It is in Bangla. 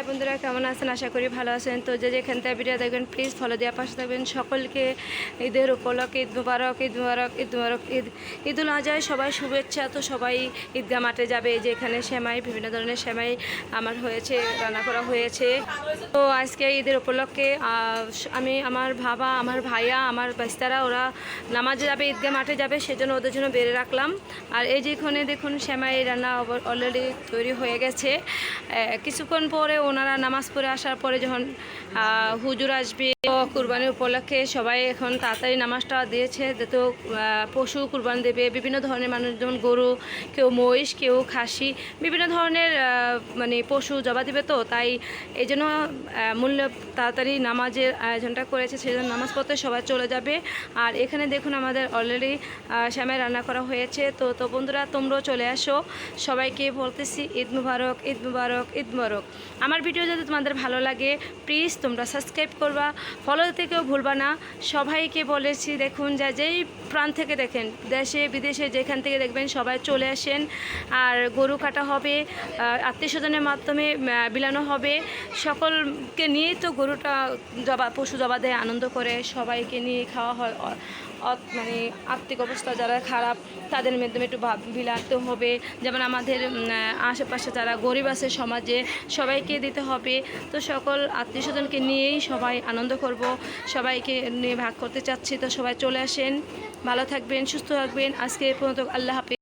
হাই বন্ধুরা, কেমন আছেন? আশা করি ভালো আছেন। তো যে যেখান থেকে ভিডিও দেখবেন প্লিজ ফলো দেওয়ার পাশে থাকবেন। সকলকে ঈদের উপলক্ষে, ঈদ মুবারক ঈদ মুবারক ঈদ মুবারক, ঈদ ঈদুল আজহায় সবাই শুভেচ্ছা। তো সবাই ঈদগাহ মাঠে যাবে। যে এখানে সেমাই, বিভিন্ন ধরনের সেমাই আমার হয়েছে, রান্না করা হয়েছে। তো আজকে ঈদের উপলক্ষে আমি আমার বাবা, আমার ভাইয়া, আমার বাস্তারা ওরা নামাজে যাবে, ঈদগাহ মাঠে যাবে, সেজন্য ওদের জন্য বেড়ে রাখলাম। আর এই যে এখানে দেখুন, সেমাই রান্না অলরেডি তৈরি হয়ে গেছে। কিছুক্ষণ পরে ওনারা নামাজ পড়ে আসার পরে যখন হুজুর আসবে, তো কুরবানির উপলক্ষে সবাই এখন তাড়াতাড়ি নামাজটা দিয়েছে। তো পশু কুরবান দেবে, বিভিন্ন ধরনের মানুষ, যেমন গরু, কেউ মহিষ, কেউ খাসি, বিভিন্ন ধরনের মানে পশু জবা দিবে তো, তাই এই জন্য মূল্য তাড়াতাড়ি নামাজের আয়োজনটা করেছে, সেই জন্য নামাজ পড়তে সবাই চলে যাবে। আর এখানে দেখুন আমাদের অলরেডি শ্যামাই রান্না করা হয়েছে। তো তো বন্ধুরা তোমরাও চলে আসো। সবাইকে বলতেছি ঈদ মুবারক ঈদ মুবারক ঈদ মুবারক। আমার ভিডিও যদি তোমাদের ভালো লাগে প্লিজ তোমরা সাবস্ক্রাইব করবা। ফলো থেকেও ভুলবা না। সবাইকে বলেছি, দেখুন, যা যেই প্রাণ থেকে দেখেন, দেশে, বিদেশে, যেখান থেকে দেখবেন, সবাই চলে আসেন। আর গরু কাটা হবে আত্মীয় স্বজনের মাধ্যমে বিলানো হবে। সকলকে নিয়েই তো গরুটা জবা, পশু জবা দেয়, আনন্দ করে। সবাইকে নিয়ে খাওয়া হয় মানে আর্থিক অবস্থা যারা খারাপ, তাদের মাধ্যমে একটু বিলাতে হবে। যেমন আমাদের আশেপাশে যারা গরিব আছে সমাজে, সবাইকে দিতে হবে। তো সকল আত্মীয় স্বজনকে নিয়েই সবাই আনন্দ করব। সবাইকে নিয়ে ভাগ করতে চাচ্ছি। তো সবাই চলে আসেন। ভালো থাকবেন, সুস্থ থাকবেন। আজকে পর্যন্ত আল্লাহ হাফিজ।